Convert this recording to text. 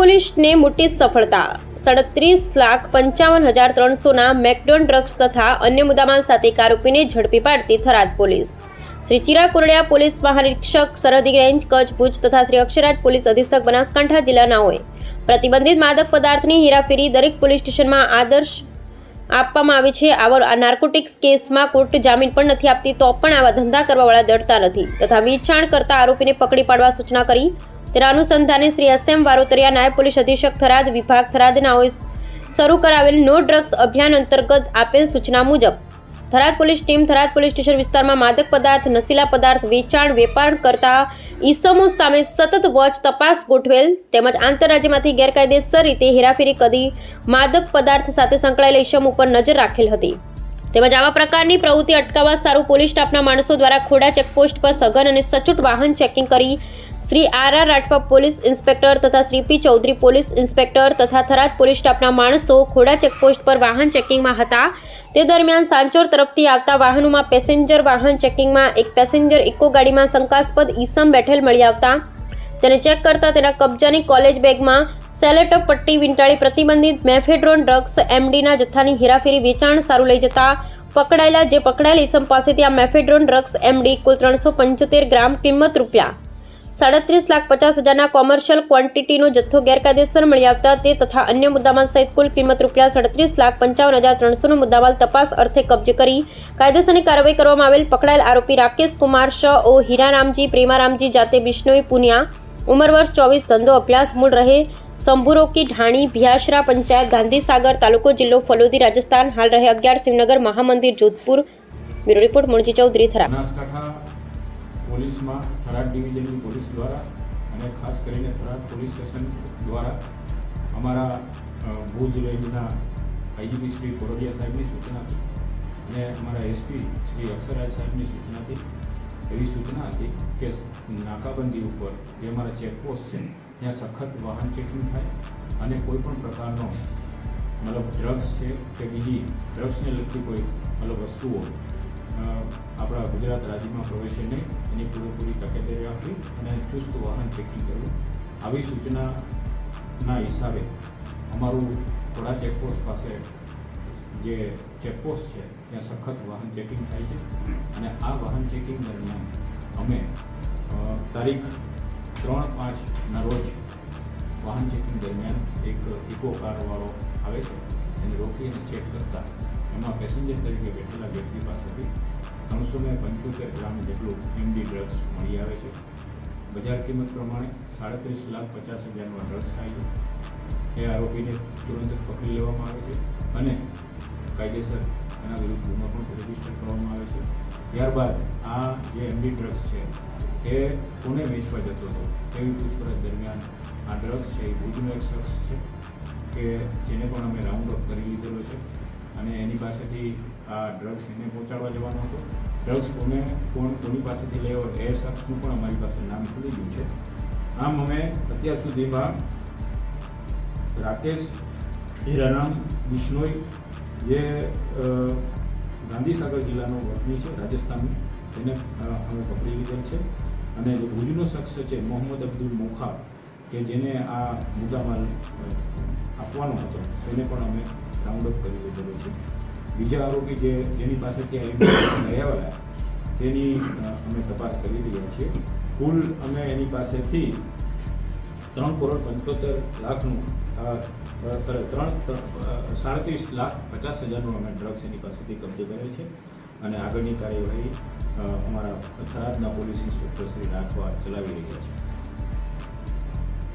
પોલીસને મોટી સફળતા. સાડત્રીસ લાખ પંચાવન હજાર ત્રણસોના મેકડોન ડ્રગ્સ તથા અન્ય મુદ્દામાલ સાથે એક આરોપીને ઝડપી પાડતી થરાદ પોલીસ. શ્રી ચિરા કુરડિયા પોલીસ મહાનિરીક્ષક, સરહદી રેન્જ, કચ્છ ભુજ તથા શ્રી અક્ષરાજ પોલીસ અધિક્ષક બનાસકાંઠા જિલ્લાનાઓએ પ્રતિબંધિત માદક પદાર્થની હેરાફેરી દરેક પોલીસ સ્ટેશનમાં આદર્શ આપવામાં આવે છે. આવા નાર્કોટિક્સ કેસમાં કોર્ટ જામીન પણ નથી આપતી તો પણ આવા ધંધા કરવાવાળા ડરતા નથી. તથા વેચાણ કરતા આરોપીને પકડી પાડવા સૂચના કરી તેના અનુસંધાને શ્રી એસ એમ વારોતરિયા નાયબ પોલીસ અધિક્ષક થરાદ, વિભાગ થરાદનાઓએ શરૂ કરાવેલ નો ડ્રગ્સ અભિયાન અંતર્ગત આપેલ સૂચના મુજબ, Tharad police team Tharad police station વિસ્તારમાં માદક પદાર્થ, નશીલા પદાર્થ વેચાણ, વેપાર કરતા ઈસમો સામે સતત વોચ તપાસ ગોઠવેલ તેમજ આંતરરાજ્યમાંથી ગેરકાયદેસર રીતે હેરાફેરી કરી માદક પદાર્થ સાથે સંકળાયેલ ઈસમ ઉપર નજર રાખેલ હતી. તેમજ આવા પ્રકારની પ્રવૃત્તિ અટકાવવા સારું પોલીસ સ્ટાફના માણસો દ્વારા ખોડા ચેકપોસ્ટ પર સઘન અને સચોટ વાહન ચેકિંગ કરી Shri R R Rathwa police inspector તથા Shri P Chaudhari police inspector તથા થરાદ પોલીસ સ્ટાફના માણસો ખોડા ચેકપોસ્ટ પર વાહન ચેકિંગમાં હતા. તે દરમિયાન સાંચોર તરફથી આવતા વાહનોમાં પેસેન્જર વાહન ચેકિંગમાં એક પેસેન્જર ઇકો ગાડીમાં શંકાસ્પદ ઈસમ બેઠેલ મળી આવતા. તેને ચેક કરતા તેના કબજાની કોલેજ બેગમાં સેલેટો પટ્ટી વીંટાળી પ્રતિબંધિત મેફેડ્રોન ડ્રગ્સ એમડીના જથ્થાની હેરાફેરી વેચાણ સારું લઈ જતા પકડાયેલા જે પકડાયેલ ઈસમ પાસેથી આ મેફેડ્રોન ડ્રગ્સ એમડી કુલ ત્રણસો પંચોતેર ગ્રામ કિંમત રૂપિયા સાડત્રીસ લાખ પચાસ હજારના કોમર્શિયલ ક્વોન્ટિટીનો જથ્થો ગેરકાયદેસર મળી આવતા તે તથા અન્ય મુદ્દામાલ સહિત કુલ કિંમત રૂપિયા સાડત્રીસ લાખ પંચાવન હજાર ત્રણસોનો મુદ્દામાલ તપાસ અર્થે કબજે કરી કાયદેસરની કાર્યવાહી કરવામાં આવેલ પકડાયેલ આરોપી રાકેશ કુમાર શ, ઓ, હીરારામજી, પ્રેમારામજી જાતે બિશ્નોઈ પુનિયા, ઉંમર વર્ષ ચોવીસ, ધંધો અભ્યાસ, મૂળ રહે સંભુરોકી ઢાણી, ભિયાશરા પંચાયત, ગાંધીસાગર તાલુકો જિલ્લો ફલોદી, રાજસ્થાન. હાલ રહે અગિયાર શિવનગર મહામંદિર, જોધપુર. બ્યુરો રિપોર્ટ મુળજી ચૌધરી થરા પોલીસમાં થરાદ ડિવિઝનની પોલીસ દ્વારા અને ખાસ કરીને થરાદ પોલીસ સ્ટેશન દ્વારા અમારા ભુજ રેન્જના આઈજીપી શ્રી કોરોડિયા સાહેબની સૂચનાથી અને અમારા એસપી શ્રી અક્ષરાજ સાહેબની સૂચનાથી એવી સૂચના હતી કે નાકાબંધી ઉપર જે અમારા ચેકપોસ્ટ છે, ત્યાં સખત વાહન ચેકિંગ થાય અને કોઈ પણ પ્રકારનો મતલબ ડ્રગ્સ છે કે બીજી ડ્રગ્સને લગતી કોઈ મતલબ વસ્તુઓ ગુજરાત રાજ્યમાં પ્રવેશે નહીં એની પૂરેપૂરી તકેદારી રાખવી અને ચુસ્ત વાહન ચેકિંગ કરવું. આવી સૂચનાના હિસાબે અમારું થોડા ચેકપોસ્ટ પાસે જે ચેકપોસ્ટ છે, ત્યાં સખત વાહન ચેકિંગ થાય છે. અને આ વાહન ચેકિંગ દરમિયાન અમે તારીખ ત્રણ પાંચના રોજ વાહન ચેકિંગ દરમિયાન એક ઇકો કારવાળો આવે છે. એને રોકી અને ચેક કરતા એમાં પેસેન્જર તરીકે બેઠેલા વ્યક્તિ પાસેથી ત્રણસો ને પંચોતેર ગ્રામ જેટલું એમડી ડ્રગ્સ મળી આવે છે. બજાર કિંમત પ્રમાણે સાડત્રીસ લાખ પચાસ હજારનો ડ્રગ્સ થાય છે. એ આરોપીને તુરંત પકડી લેવામાં આવે છે અને કાયદેસર એના વિરુદ્ધ ગુનો પણ રજિસ્ટર કરવામાં આવે છે. ત્યારબાદ આ જે એમડી ડ્રગ્સ છે, એ કોને વેચવા જતો હતો. તેવી પૂછપરછ દરમિયાન આ ડ્રગ્સ છે એ ભુજનો એક શખ્સ છે, કે જેને પણ અમે રાઉન્ડ અપ કરી એની પાસેથી આ ડ્રગ્સ એને પહોંચાડવા જવાનો હતો. ડ્રગ્સ કોને કોણ કોની પાસેથી લેવો એ શખ્સનું પણ અમારી પાસે નામ ખુલી ગયું છે. આમ અમે અત્યાર સુધીમાં રાકેશ, હીરારામ, બિશ્નોઈ, જે ગાંધીસાગર જિલ્લાનો વતની છે રાજસ્થાન તેને અમે પકડી લીધેલ છે. અને જે ભુજનો શખ્સ છે મોહમ્મદ અબ્દુલ મોખા કે જેને આ મુદ્દામાલ આપવાનો હતો તેને પણ અમે રાઉન્ડ અપ કરી લીધેલો છે. બીજા આરોપી જે જેની પાસેથી આ ઇન્ફોર્મેશન લઈ આવેલા તેની અમે તપાસ કરી રહ્યા છીએ. કુલ અમે એની પાસેથી ત્રણ કરોડ પંચોતેર લાખનું ત્રણ, સાડત્રીસ લાખ પચાસ હજારનું અમે ડ્રગ્સ એની પાસેથી કબજે કરેલ છે અને આગળની કાર્યવાહી અમારા થરાદના પોલીસ ઇન્સ્પેક્ટર શ્રી રાઠવા ચલાવી રહ્યા છે.